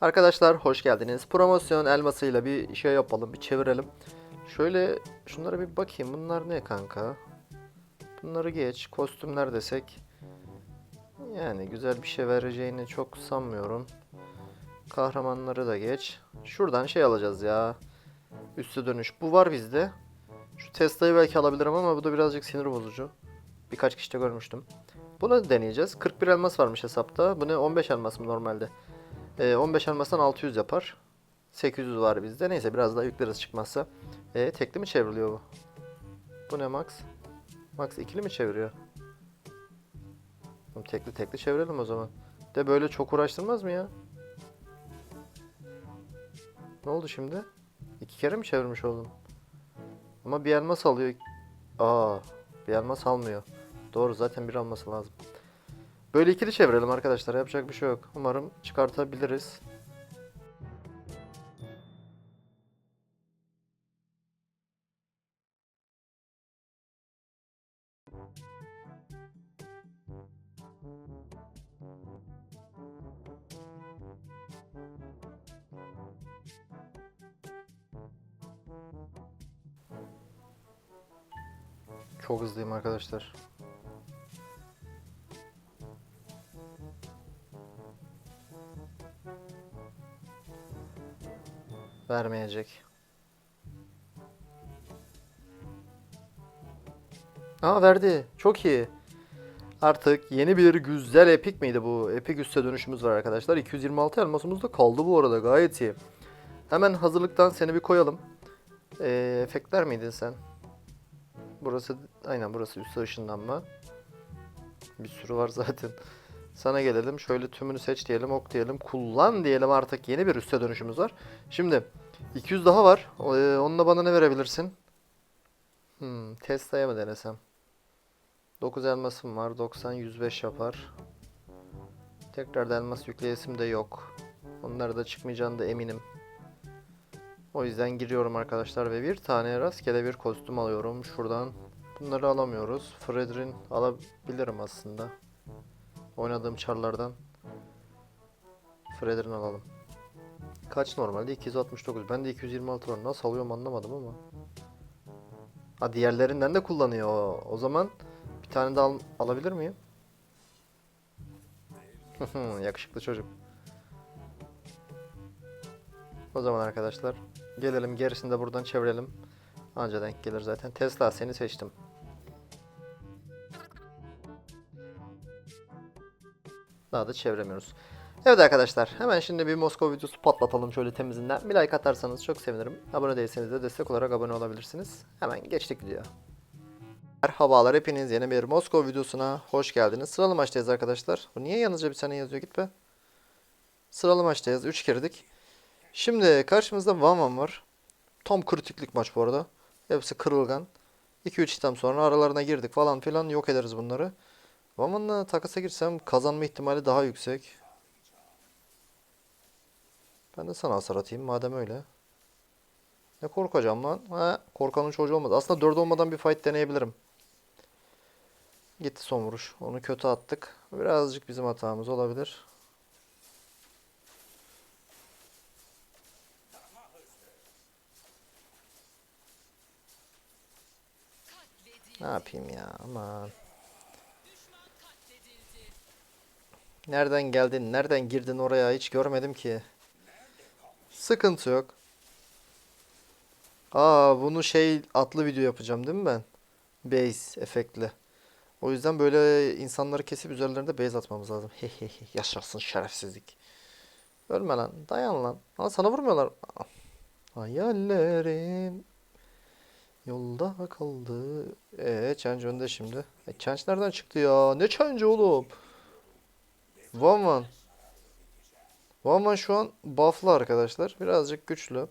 Arkadaşlar hoş geldiniz. Promosyon elmasıyla bir şey yapalım, bir çevirelim. Şöyle şunlara bir bakayım. Bunlar ne kanka? Bunları geç. Kostümler desek. Yani güzel bir şey vereceğini çok sanmıyorum. Kahramanları da geç. Şuradan şey alacağız ya. Üstü dönüş. Bu var bizde. Şu Tesla'yı belki alabilirim ama bu da birazcık sinir bozucu. Birkaç kişide görmüştüm. Bunu deneyeceğiz. 41 elmas varmış hesapta. Bu ne 15 elmas mı normalde? Ee, 15 elmastan 600 yapar. 800 var bizde. Neyse biraz daha yükleriz çıkmazsa. E, tekli mi çevriliyor bu? Bu ne Max? Max ikili mi çeviriyor? Tekli tekli çevirelim o zaman. De böyle çok uğraştırmaz mı ya? Ne oldu şimdi? İki kere mi çevirmiş oldum? Ama bir elmas alıyor. Aa, bir elmas almıyor. Doğru zaten bir alması lazım. Böyle ikili çevirelim arkadaşlar. Yapacak bir şey yok. Umarım çıkartabiliriz. Çok hızlıyım arkadaşlar. Vermeyecek. Aa verdi. Çok iyi. Artık yeni bir güzel epik miydi bu? Epik üste dönüşümüz var arkadaşlar. 226 elmasımız da kaldı bu arada. Gayet iyi. Hemen hazırlıktan seni bir koyalım. Ee, efektler miydin sen? Burası aynen burası üste ışınlanma. Bir sürü var zaten. Sana gelelim. Şöyle tümünü seç diyelim. Ok diyelim. Kullan diyelim artık. Yeni bir üste dönüşümüz var. Şimdi 200 daha var. O- e, Onunla bana ne verebilirsin? Hmm, Tesla'ya mı denesem? 9 elmasım var. 90 105 yapar. Tekrar elmas yükleyesim de yok. Onları da çıkmayacağını da eminim. O yüzden giriyorum arkadaşlar ve bir tane rastgele bir kostüm alıyorum. Şuradan bunları alamıyoruz. Fredrin alabilirim aslında. Oynadığım çarlardan. Fredrin alalım. Kaç normalde? 269. Ben de 226 var. Nasıl alıyorum anlamadım ama. Ha diğerlerinden de kullanıyor. o. O zaman bir tane de al alabilir miyim? Yakışıklı çocuk. O zaman arkadaşlar gelelim gerisini de buradan çevirelim. Anca denk gelir zaten. Tesla seni seçtim. Daha da çeviremiyoruz. Evet arkadaşlar hemen şimdi bir Moskova videosu patlatalım şöyle temizinden. Bir like atarsanız çok sevinirim. Abone değilseniz de destek olarak abone olabilirsiniz. Hemen geçtik videoya. Merhabalar hepiniz yeni bir Moskova videosuna hoş geldiniz. Sıralı maçtayız arkadaşlar. Bu niye yalnızca bir sene yazıyor git be. Sıralı maçtayız 3 girdik. Şimdi karşımızda Van Van var. Tam kritiklik maç bu arada. Hepsi kırılgan. 2-3 item sonra aralarına girdik falan filan yok ederiz bunları. Van Van'la takasa girsem kazanma ihtimali daha yüksek. Ben de sana hasar atayım madem öyle. Ne korkacağım lan? Ha, korkanın çocuğu olmaz. Aslında 4 olmadan bir fight deneyebilirim. Gitti son vuruş. Onu kötü attık. Birazcık bizim hatamız olabilir. Ne yapayım ya aman. Nereden geldin? Nereden girdin oraya? Hiç görmedim ki. Sıkıntı yok. Aa bunu şey atlı video yapacağım değil mi ben? Base efektli. O yüzden böyle insanları kesip üzerlerinde base atmamız lazım. Hehehe yaşasın şerefsizlik. Ölme lan. Dayan lan. Aa sana vurmuyorlar. Hayallerim yolda kaldı. Ee Change önde şimdi. E, Change nereden çıktı ya? Ne Change oğlum? Van Van. Van Van şu an buff'lı arkadaşlar. Birazcık güçlü.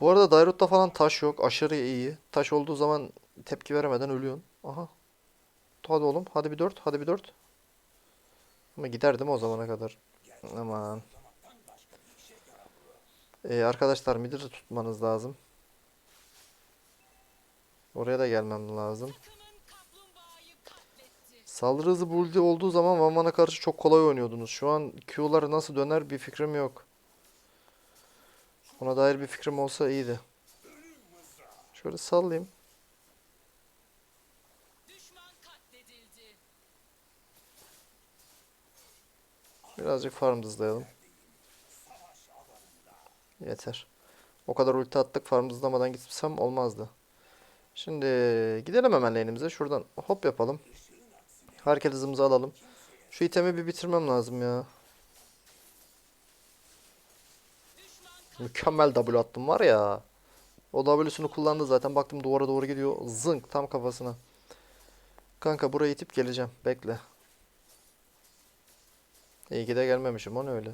Bu arada Dairut'ta falan taş yok. Aşırı iyi. Taş olduğu zaman tepki veremeden ölüyorsun. Aha. Hadi oğlum. Hadi bir dört. Hadi bir dört. Ama giderdim o zamana kadar. Aman. Ee, arkadaşlar mid'i de tutmanız lazım. Oraya da gelmem lazım. Saldırı hızı buldi olduğu zaman Van Van'a karşı çok kolay oynuyordunuz. Şu an Q'lar nasıl döner bir fikrim yok. Ona dair bir fikrim olsa iyiydi. Şöyle sallayayım. Birazcık farm hızlayalım. Yeter. O kadar ulti attık farm hızlamadan gitsem olmazdı. Şimdi gidelim hemen lane'imize. Şuradan hop yapalım. Hareket hızımızı alalım. Şu itemi bir bitirmem lazım ya. Mükemmel W attım var ya. O W'sunu kullandı zaten. Baktım duvara doğru gidiyor. Zınk tam kafasına. Kanka buraya itip geleceğim. Bekle. İyi ki de gelmemişim. O ne öyle?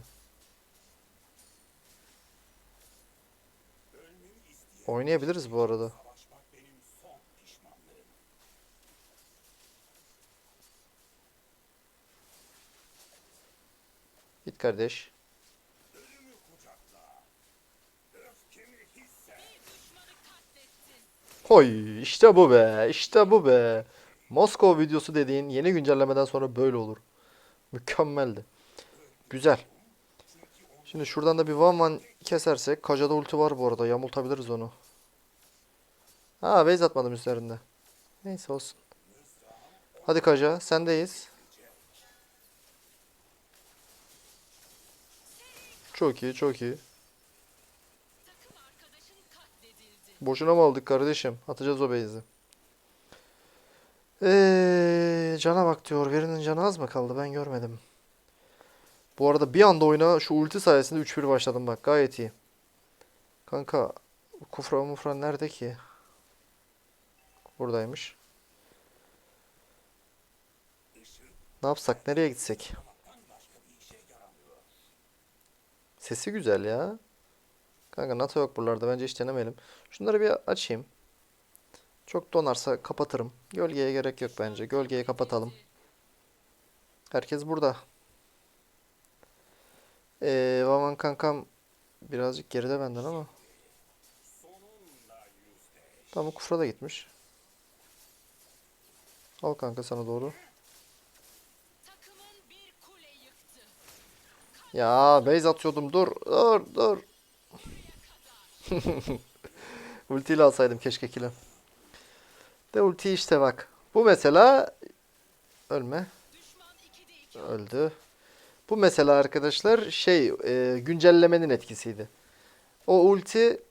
Oynayabiliriz bu arada. Kardeş. Hoy işte bu be. işte bu be. Moskova videosu dediğin yeni güncellemeden sonra böyle olur. Mükemmeldi. Güzel. Şimdi şuradan da bir one one kesersek. Kaja'da ulti var bu arada. Yamultabiliriz onu. Ha base atmadım üzerinde. Neyse olsun. Hadi Kaja sendeyiz. Çok iyi çok iyi. Boşuna mı aldık kardeşim? Atacağız o base'i. Eee cana bak diyor. Birinin canı az mı kaldı? Ben görmedim. Bu arada bir anda oyuna şu ulti sayesinde 3-1 başladım bak. Gayet iyi. Kanka Kufra Mufra nerede ki? Buradaymış. Ne yapsak? Nereye gitsek? Sesi güzel ya. Kanka NATO yok buralarda. Bence hiç denemeyelim. Şunları bir açayım. Çok donarsa kapatırım. Gölgeye gerek yok bence. Gölgeyi kapatalım. Herkes burada. Ee, Vaman kankam birazcık geride benden ama. Tamam Kufra da gitmiş. Al kanka sana doğru. Ya base atıyordum. Dur, dur, dur. Ultiyle alsaydım keşke kill'i. De ulti işte bak. Bu mesela ölme. Düşman 2'de 2. Öldü. Bu mesela arkadaşlar şey e, güncellemenin etkisiydi. O ulti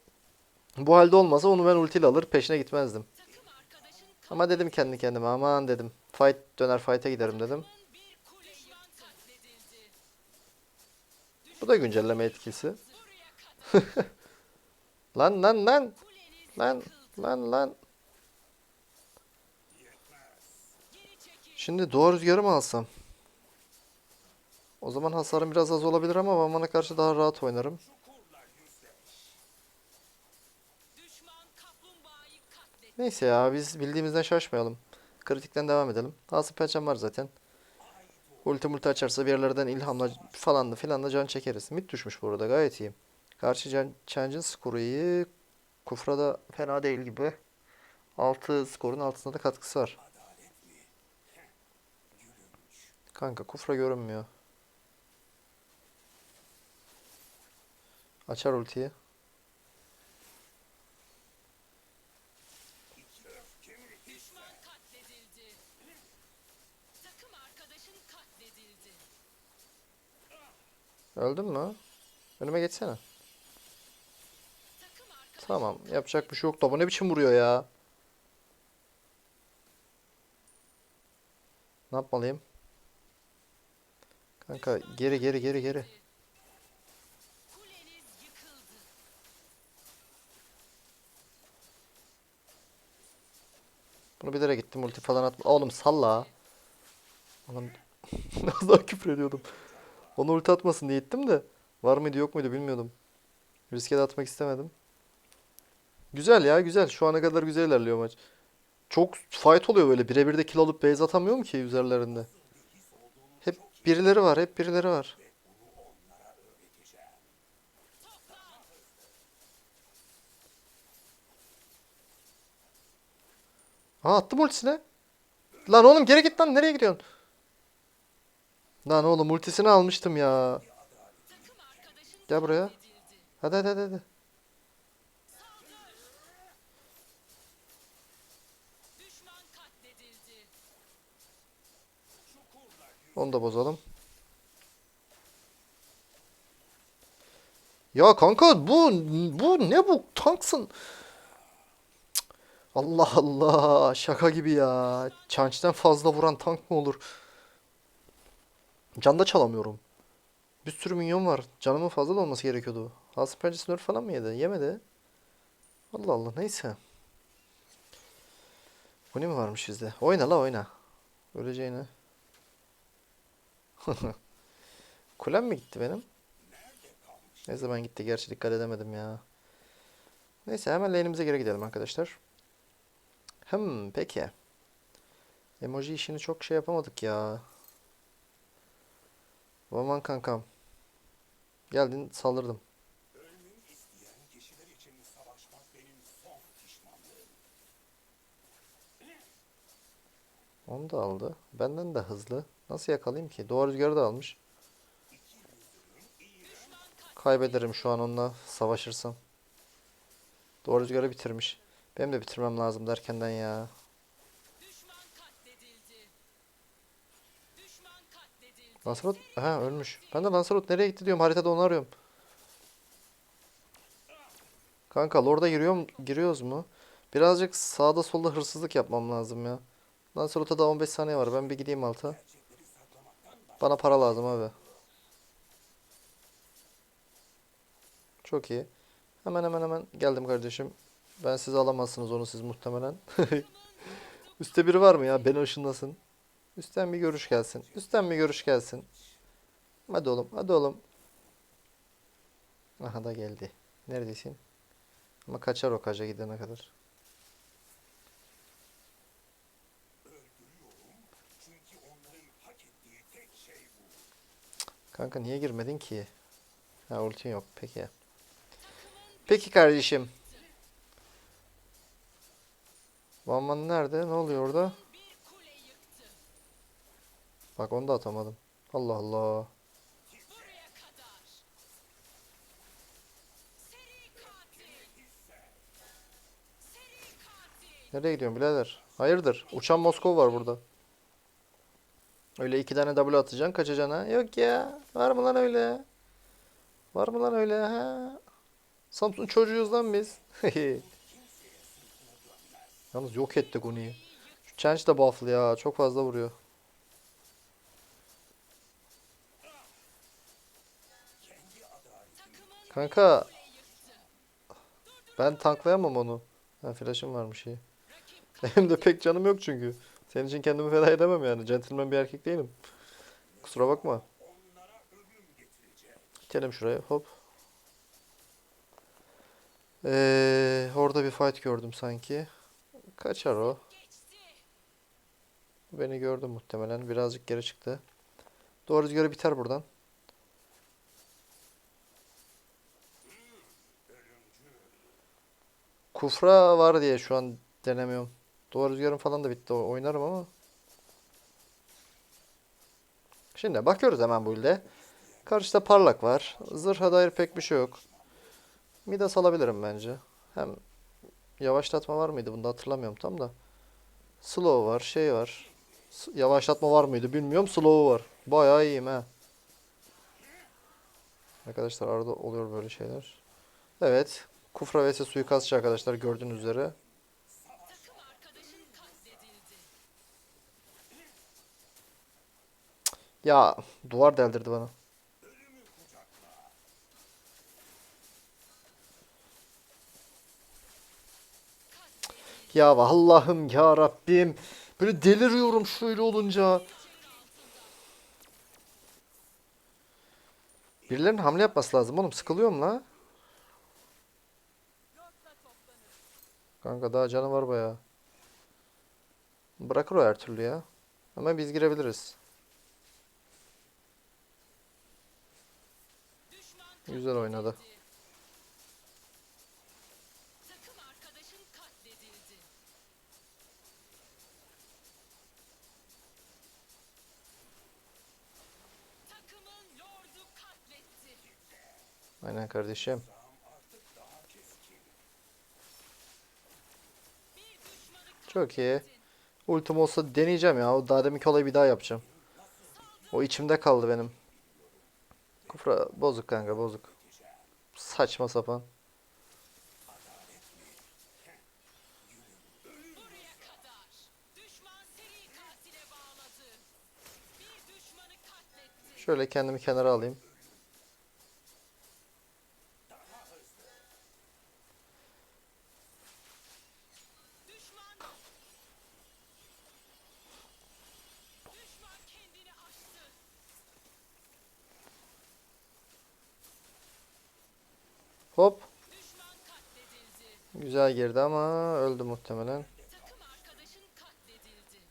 bu halde olmasa onu ben ultiyle alır peşine gitmezdim. Ama dedim kendi kendime aman dedim. Fight döner fight'e giderim dedim. Bu da güncelleme etkisi. Lan lan lan lan lan lan. Şimdi doğa rüzgarı mı alsam? O zaman hasarım biraz az olabilir ama bana karşı daha rahat oynarım. Neyse ya biz bildiğimizden şaşmayalım. Kritikten devam edelim. Asıl pençem var zaten. Ulti multi açarsa bir yerlerden ilhamla falan da filan da can çekeriz. Mid düşmüş bu arada gayet iyi. Karşı can, skoru iyi. Kufra da fena değil gibi. 6 skorun altında da katkısı var. Kanka Kufra görünmüyor. Açar ultiyi. Öldün mü? Önüme geçsene. Tamam. Yapacak bir şey yok bu ne biçim vuruyor ya? Ne yapmalıyım? Kanka geri geri geri geri. Bunu bilerek gittim ulti falan atma. Oğlum salla. Oğlum daha küfür ediyordum. Onu ulti atmasın diye gittim de. Var mıydı yok muydu bilmiyordum. Riske de atmak istemedim. Güzel ya güzel. Şu ana kadar güzel ilerliyor maç. Çok fight oluyor böyle. Birebir de kill alıp base atamıyorum ki üzerlerinde. Hep birileri var. Hep birileri var. Aa attım ultisine. Lan oğlum geri git lan nereye gidiyorsun? Lan oğlum ultisini almıştım ya. Gel buraya. Hadi hadi hadi. hadi. Onu da bozalım. Ya kanka bu bu ne bu tanksın? Allah Allah şaka gibi ya. Çançtan fazla vuran tank mı olur? Can da çalamıyorum. Bir sürü minyon var. Canımın fazla da olması gerekiyordu. Hasım pençesi falan mı yedi? Yemedi. Allah Allah neyse. Bu ne mi varmış bizde? Oyna la oyna. Öleceğine. Kulem mi gitti benim? Ne zaman gitti gerçi dikkat edemedim ya. Neyse hemen lane'imize geri gidelim arkadaşlar. Hmm peki. Emoji işini çok şey yapamadık ya. Aman kankam. Geldin saldırdım. Onu da aldı. Benden de hızlı. Nasıl yakalayayım ki? Doğru rüzgarı da almış. Kaybederim şu an onunla savaşırsam. Doğru rüzgarı bitirmiş. Benim de bitirmem lazım derkenden ya. Lancelot ha ölmüş. Ben de Lancelot nereye gitti diyorum haritada onu arıyorum. Kanka Lord'a giriyorum, giriyoruz mu? Birazcık sağda solda hırsızlık yapmam lazım ya. Lancelot'a da 15 saniye var. Ben bir gideyim alta. Bana para lazım abi. Çok iyi. Hemen hemen hemen geldim kardeşim. Ben siz alamazsınız onu siz muhtemelen. Üste biri var mı ya? Beni ışınlasın. Üstten bir görüş gelsin. Üstten bir görüş gelsin. Hadi oğlum, hadi oğlum. Aha da geldi. Neredesin? Ama kaçar o kaca gidene kadar. Kanka niye girmedin ki? Ha ultin yok. Peki. Peki kardeşim. Vanman nerede? Ne oluyor orada? Bak onu da atamadım. Allah Allah. Nereye gidiyorsun birader? Hayırdır? Uçan Moskov var burada. Öyle iki tane W atacaksın kaçacaksın ha? Yok ya. Var mı lan öyle? Var mı lan öyle ha? Samsun çocuğuyuz lan biz. Yalnız yok ettik onu. Şu Change de buff'lı ya. Çok fazla vuruyor. Kanka ben tanklayamam onu. Ha flash'ım varmış iyi. Benim de pek canım yok çünkü. Senin için kendimi feda edemem yani. Gentleman bir erkek değilim. Kusura bakma. Gelelim şuraya hop. Ee, orada bir fight gördüm sanki. Kaçar o. Beni gördü muhtemelen. Birazcık geri çıktı. Doğru rüzgarı biter buradan. Kufra var diye şu an denemiyorum. Doğru rüzgarım falan da bitti. Oynarım ama. Şimdi bakıyoruz hemen bu ilde. Karşıda parlak var. Zırha dair pek bir şey yok. Midas alabilirim bence. Hem yavaşlatma var mıydı bunda hatırlamıyorum tam da. Slow var, şey var. Yavaşlatma var mıydı bilmiyorum. Slow var. Bayağı iyiyim ha. Arkadaşlar arada oluyor böyle şeyler. Evet. Kufra vs suikastçı arkadaşlar gördüğünüz üzere. Ya duvar deldirdi bana. Ya Allah'ım ya Rabbim. Böyle deliriyorum şöyle olunca. Birilerinin hamle yapması lazım oğlum. Sıkılıyorum la. Kanka daha canı var bayağı. Bırakır o her türlü ya. Ama biz girebiliriz. Güzel oynadı. Aynen kardeşim. Çok iyi. Ultim olsa deneyeceğim ya. O daha deminki olayı bir daha yapacağım. O içimde kaldı benim. Kufra bozuk kanka bozuk. Saçma sapan. Şöyle kendimi kenara alayım. Güzel girdi ama öldü muhtemelen.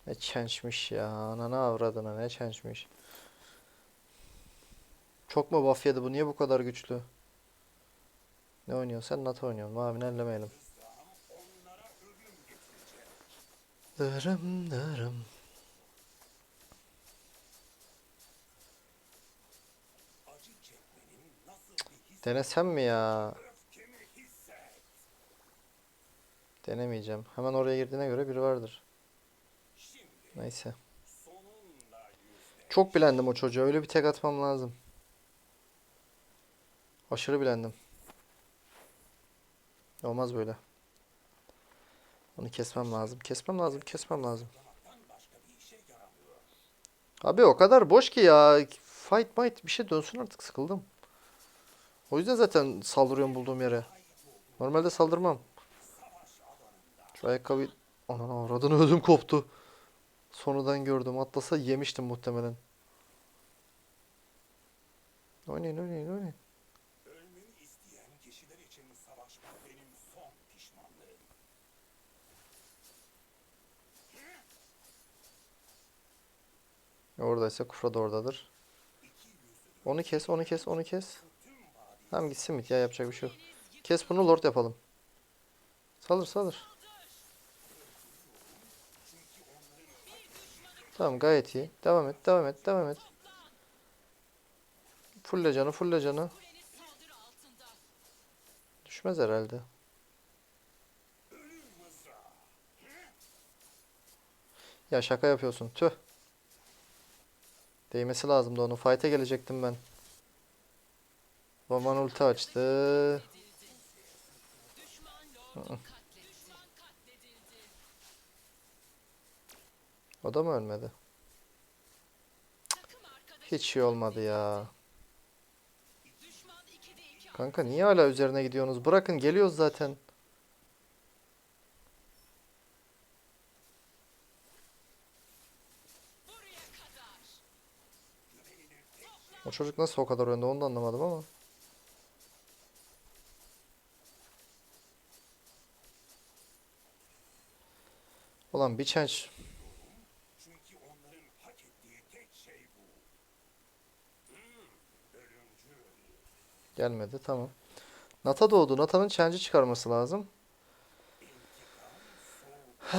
Ne çençmiş ya. Ananı avradına ne çençmiş. Çok mu buff yedi bu? Niye bu kadar güçlü? Ne oynuyorsun? Sen NATO oynuyorsun. Mavini ellemeyelim. Dırım dırım. Denesem mi ya? Denemeyeceğim. Hemen oraya girdiğine göre biri vardır. Neyse. Çok bilendim o çocuğa. Öyle bir tek atmam lazım. Aşırı bilendim. Olmaz böyle. Onu kesmem lazım. Kesmem lazım. Kesmem lazım. Abi o kadar boş ki ya. Fight might bir şey dönsün artık sıkıldım. O yüzden zaten saldırıyorum bulduğum yere. Normalde saldırmam. Şu ayakkabı... Ananı avradını ödüm koptu. Sonradan gördüm. Atlasa yemiştim muhtemelen. Oynayın oynayın oynayın. Oradaysa Kufra da oradadır. Onu kes, onu kes, onu kes. Tamam gitsin mit ya yapacak bir şey yok. Kes bunu Lord yapalım. Salır salır. Tamam gayet iyi. Devam et, devam et, devam et. Fulle canı, fulle canı. Düşmez herhalde. Ya şaka yapıyorsun. Tüh. Değmesi lazımdı onun. Fight'e gelecektim ben. Roman ulti açtı. Lordu O da mı ölmedi? Hiç iyi olmadı ya. Düşman 2'de 2 Kanka niye hala üzerine gidiyorsunuz? Bırakın geliyoruz zaten. O çocuk nasıl o kadar önde onu da anlamadım ama. Ulan bir change Çünkü onların hak ettiği tek şey bu. Hmm, ölümcül. Gelmedi tamam. Nata doğdu. Nata'nın change'i çıkarması lazım. Ha,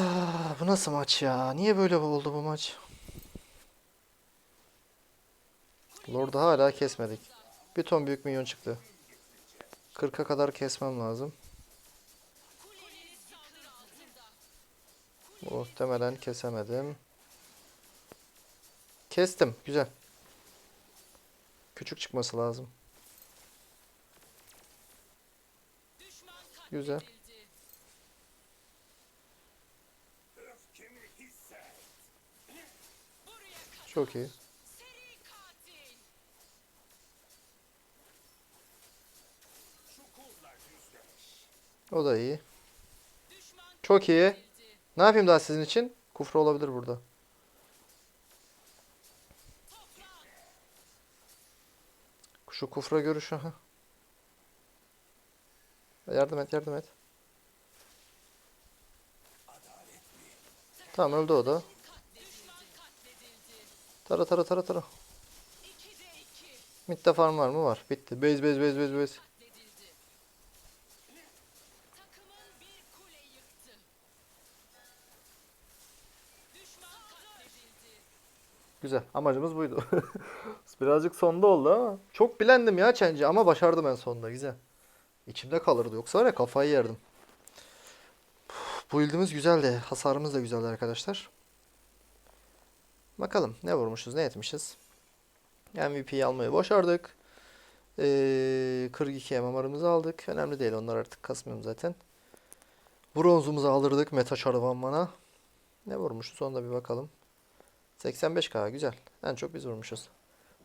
bu nasıl maç ya? Niye böyle oldu bu maç? Lord'u hala kesmedik. Bir ton büyük minyon çıktı. 40'a kadar kesmem lazım. Muhtemelen kesemedim. Kestim. Güzel. Küçük çıkması lazım. Güzel. Çok iyi. O da iyi. Çok iyi. Ne yapayım daha sizin için? Kufra olabilir burada. Şu kufra görüşü. Yardım et, yardım et. Tamam öldü o da. Tara tara tara tara. 2'de 2 Midde farm var mı? Var. Bitti. Bir kule yıktı. Düşman katledildi. Güzel. Amacımız buydu. Birazcık sonda oldu ama. Çok bilendim ya Chenji ama başardım en sonunda. Güzel. İçimde kalırdı. Yoksa var ya kafayı yerdim. Bu build'imiz güzeldi. Hasarımız da güzeldi arkadaşlar. Bakalım ne vurmuşuz ne etmişiz. MVP'yi almayı başardık. Ee, 42 MMR'ımızı aldık. Önemli değil onlar artık kasmıyorum zaten. Bronzumuzu aldırdık Meta Çarvanman'a. Ne vurmuşuz onu da bir bakalım. 85k güzel. En çok biz vurmuşuz.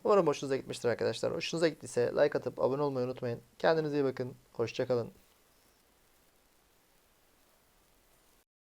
Umarım hoşunuza gitmiştir arkadaşlar. Hoşunuza gittiyse like atıp abone olmayı unutmayın. Kendinize iyi bakın. Hoşçakalın.